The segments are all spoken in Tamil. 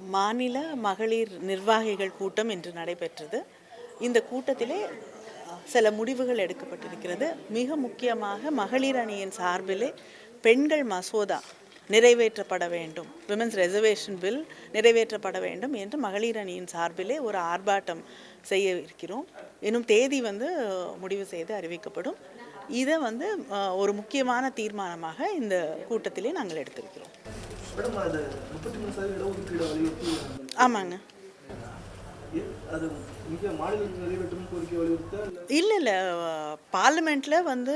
மாநில மகளிர் நிர்வாகிகள் கூட்டம் இன்று நடைபெற்றது. இந்த கூட்டத்திலே சில முடிவுகள் எடுக்கப்பட்டிருக்கிறது. மிக முக்கியமாக மகளிர் அணியின் சார்பிலே பெண்கள் மசோதா நிறைவேற்றப்பட வேண்டும். விமென்ஸ் ரெசர்வேஷன் பில் நிறைவேற்றப்பட வேண்டும் என்று மகளிர் அணியின் சார்பிலே ஒரு ஆர்ப்பாட்டம் செய்ய இருக்கிறோம். இன்னும் தேதி வந்து முடிவு செய்து அறிவிக்கப்படும். இதை வந்து ஒரு முக்கியமான தீர்மானமாக இந்த கூட்டத்திலே நாங்கள் எடுத்திருக்கிறோம். ஆமாங்க. இல்ல? இல்லை பார்லிமெண்ட்டில் வந்து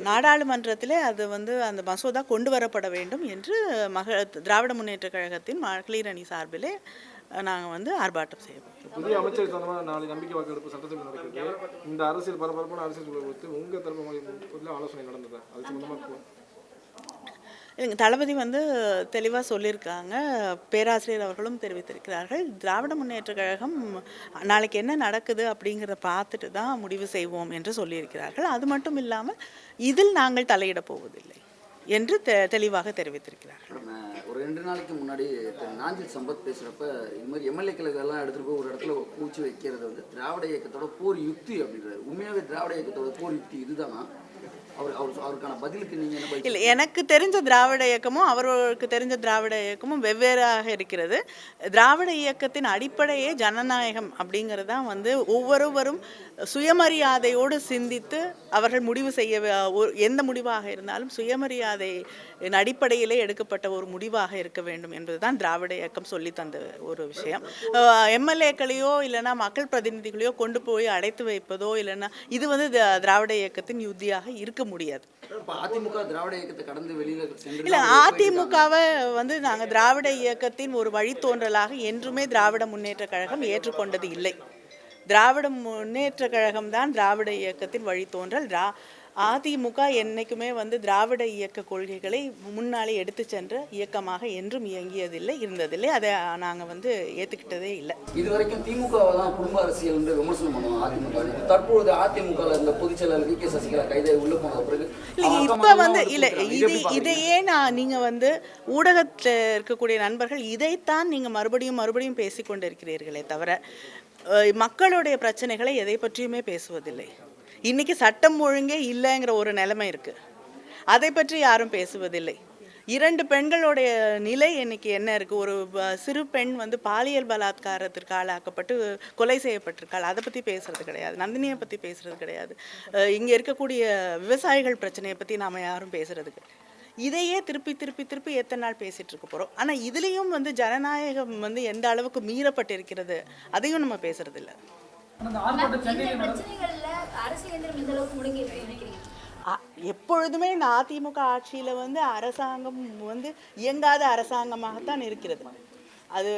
நாடாளுமன்றத்திலே அது வந்து அந்த மசோதா கொண்டு வரப்பட வேண்டும் என்று மக திராவிட முன்னேற்ற கழகத்தின் மகளிர் அணி சார்பிலே நாங்கள் வந்து ஆர்ப்பாட்டம் செய்வோம் புதிய அமைச்சர் சொந்தமாக நாளை நம்பிக்கை வாக்கெடுப்பு சட்டசபை நடக்குது இந்த அரசியல் பரபரப்பான அரசியல் சூழலை குறித்து உங்க தரப்பு ஆலோசனை நடந்ததா? அது சம்பந்தமா இல்லைங்க தளபதி வந்து தெளிவாக சொல்லியிருக்காங்க. பேராசிரியர் அவர்களும் தெரிவித்திருக்கிறார்கள். திராவிட முன்னேற்ற கழகம் நாளைக்கு என்ன நடக்குது அப்படிங்கிறத பார்த்துட்டு தான் முடிவு செய்வோம் என்று சொல்லியிருக்கிறார்கள். அது மட்டும் இல்லாமல் இதில் நாங்கள் தலையிடப் போவதில்லை. என்று தெ தெளிவாக தெரிவித்திருக்கிறார் ஒரு ரெண்டு நாளைக்கு முன்னாடி நாஞ்சில் சம்பத் பேசுகிறப்ப இது மாதிரி எம்எல்ஏக்களுக்கு எல்லாம் எடுத்துகிட்டு போய் ஒரு இடத்துல பூச்சி வைக்கிறது வந்து திராவிட இயக்கத்தோட போர் யுக்தி அப்படின்றாரு. உண்மையாகவே திராவிட இயக்கத்தோட போர் யுக்தி இதுதானா? இல்லை எனக்கு தெரிஞ்ச திராவிட இயக்கமும் அவர்களுக்கு தெரிஞ்ச திராவிட இயக்கமும் வெவ்வேறாக இருக்கிறது. திராவிட இயக்கத்தின் அடிப்படையே ஜனநாயகம் அப்படிங்கிறது தான் வந்து ஒவ்வொருவரும் சுயமரியாதையோடு சிந்தித்து அவர்கள் முடிவு செய்ய ஒரு- எந்த முடிவாக இருந்தாலும் சுயமரியாதை அடிப்படையிலே எடுக்கப்பட்ட ஒரு முடிவாக இருக்க வேண்டும் என்பதுதான் திராவிட இயக்கம் சொல்லி தந்த ஒரு விஷயம். எம்எல்ஏக்களையோ இல்லைன்னா மக்கள் பிரதிநிதிகளையோ கொண்டு போய் அடைத்து வைப்பதோ இல்லைன்னா இது வந்து திராவிட இயக்கத்தின் யுத்தியாக இருக்க முடியாது. அதிமுக திராவிட இயக்கத்தை கடந்து வெளியில் சென்று இல்ல அதிமுகவை வந்து நாங்க திராவிட இயக்கத்தின் ஒரு வழித்தோன்றலாக என்றுமே திராவிட முன்னேற்ற கழகம் ஏற்றுக்கொண்டது இல்லை. திராவிட முன்னேற்ற கழகம் தான் திராவிட இயக்கத்தின் வழித்தோன்றல். திரா அதிமுக என்னைக்குமே வந்து திராவிட இயக்க கொள்கைகளை முன்னாலே எடுத்து சென்ற இயக்கமாக என்றும் இயங்கியதில்லை இருந்ததில்லை அதை நாங்கள் வந்து ஏற்றுக்கிட்டதே இல்லை இது வரைக்கும் திமுகவை தான் குடும்ப அரசியல் என்று விமர்சனம் பண்ணுவோம் அதிமுக தற்பொழுது அதிமுக இந்த பொதுச் செயலாளர் வி கே சசிகலா கைதை உள்ள போன பிறகு இல்லை இப்போ வந்து இல்லை. இது? இதையே நான் நீங்கள் வந்து ஊடகத்தில் இருக்கக்கூடிய நண்பர்கள் இதைத்தான் நீங்கள் மறுபடியும் மறுபடியும் பேசிக்கொண்டு இருக்கிறீர்களே தவிர மக்களுடைய பிரச்சனைகளை எதை பற்றியுமே பேசுவதில்லை இன்னைக்கு சட்டம் ஒழுங்கே இல்லைங்கிற ஒரு நிலைமை இருக்கு. அதை பற்றி யாரும் பேசுவதில்லை. இரண்டு பெண்களுடைய நிலை இன்னைக்கு என்ன இருக்கு? ஒரு சிறு பெண் வந்து பாலியல் பலாத்காரத்திற்கு ஆளாக்கப்பட்டு கொலை செய்யப்பட்டிருக்காள். அதை பற்றி பேசுறது கிடையாது. நந்தினியை பற்றி பேசுறது கிடையாது. அஹ் இங்க இருக்கக்கூடிய விவசாயிகள் பிரச்சனையை பற்றி நாம யாரும் பேசுறது கிடையாது. இதையே திருப்பி திருப்பி திருப்பி எத்தனை நாள் பேசிட்டு இருக்க போறோம்? ஆனா இதுலயும் வந்து ஜனநாயகம் வந்து எந்த அளவுக்கு மீறப்பட்டிருக்கிறது? அதையும் நம்ம பேசுறது இயந்திரம் அளவுக்கு முடங்கி நினைக்கிறீங்க? எப்பொழுதுமே இந்த அதிமுக ஆட்சியில் வந்து அரசாங்கம் வந்து இயங்காத அரசாங்கமாகத்தான் இருக்கிறது. அது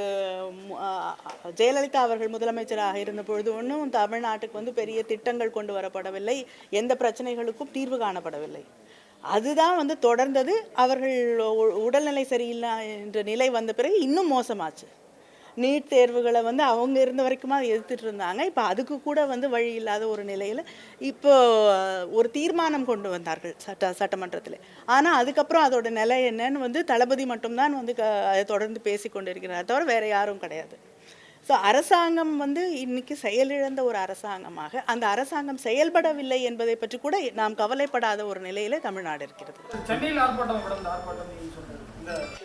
ஜெயலலிதா அவர்கள் முதலமைச்சராக இருந்த பொழுது ஒன்றும் தமிழ்நாட்டுக்கு வந்து பெரிய திட்டங்கள் கொண்டு வரப்படவில்லை. எந்த பிரச்சனைகளுக்கும் தீர்வு காணப்படவில்லை. அதுதான் வந்து தொடர்ந்தது. அவர்கள் உ- உடல்நிலை சரியில்லை என்ற நிலை வந்த பிறகு இன்னும் மோசமாச்சு. நீட் தேர்வுகளை வந்து அவங்க இருந்த வரைக்குமா எதிர்த்துட்டு இருந்தாங்க. இப்போ அதுக்கு கூட வந்து வழி இல்லாத ஒரு நிலையில் இப்போ ஒரு தீர்மானம் கொண்டு வந்தார்கள் சட்ட சட்டமன்றத்தில். ஆனால் அதுக்கப்புறம் அதோட நிலை என்னன்னு வந்து தளபதி மட்டும்தான் வந்து க- அதை தொடர்ந்து பேசி கொண்டிருக்கிறார் தவிர வேற யாரும் கிடையாது. ஸோ அரசாங்கம் வந்து இன்னைக்கு செயலிழந்த ஒரு அரசாங்கமாக அந்த அரசாங்கம் செயல்படவில்லை என்பதை பற்றி கூட நாம் கவலைப்படாத ஒரு நிலையில தமிழ்நாடு இருக்கிறது.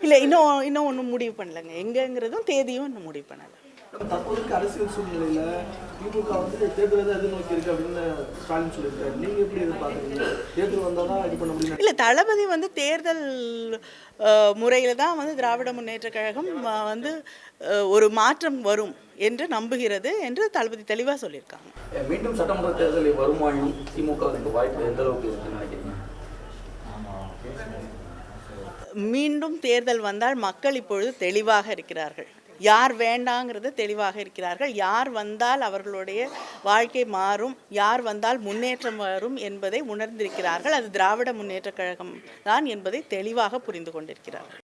இல்லை இன்னும் இன்னும் ஒன்றும் முடிவு பண்ணலைங்க. எங்கங்கிறதும் தேதியும் இன்னும் முடிவு பண்ணலை. தற்போதைக்கு அரசியல் சூழ்நிலையில திமுக வந்து தேர்தலை தான் எதிர்நோக்கி இருக்கு அப்படின்னு ஸ்டாலின் சொல்லியிருக்காரு. நீங்க எப்படி எதிர்பார்க்குறீங்க? தேர்தல் வந்தாதான் இது பண்ண முடியும். இல்லை தளபதி வந்து தேர்தல் முறையில் தான் வந்து திராவிட முன்னேற்ற கழகம் வந்து ஒரு மாற்றம் வரும் என்று நம்புகிறது என்று தளபதி தெளிவாக சொல்லியிருக்காங்க. மீண்டும் சட்டமன்ற தேர்தலில் வருமானம் திமுகவுக்கு வாய்ப்பு எந்த அளவுக்கு இருக்குன்னு நினைக்கிறீங்க? மீண்டும் தேர்தல் வந்தால் மக்கள் இப்பொழுது தெளிவாக இருக்கிறார்கள். யார் வேண்டாங்கிறது தெளிவாக இருக்கிறார்கள். யார் வந்தால் அவர்களுடைய வாழ்க்கை மாறும். யார் வந்தால் முன்னேற்றம் வரும் என்பதை உணர்ந்திருக்கிறார்கள். அது திராவிட முன்னேற்ற கழகம் தான் என்பதை தெளிவாக புரிந்து கொண்டிருக்கிறார்கள்.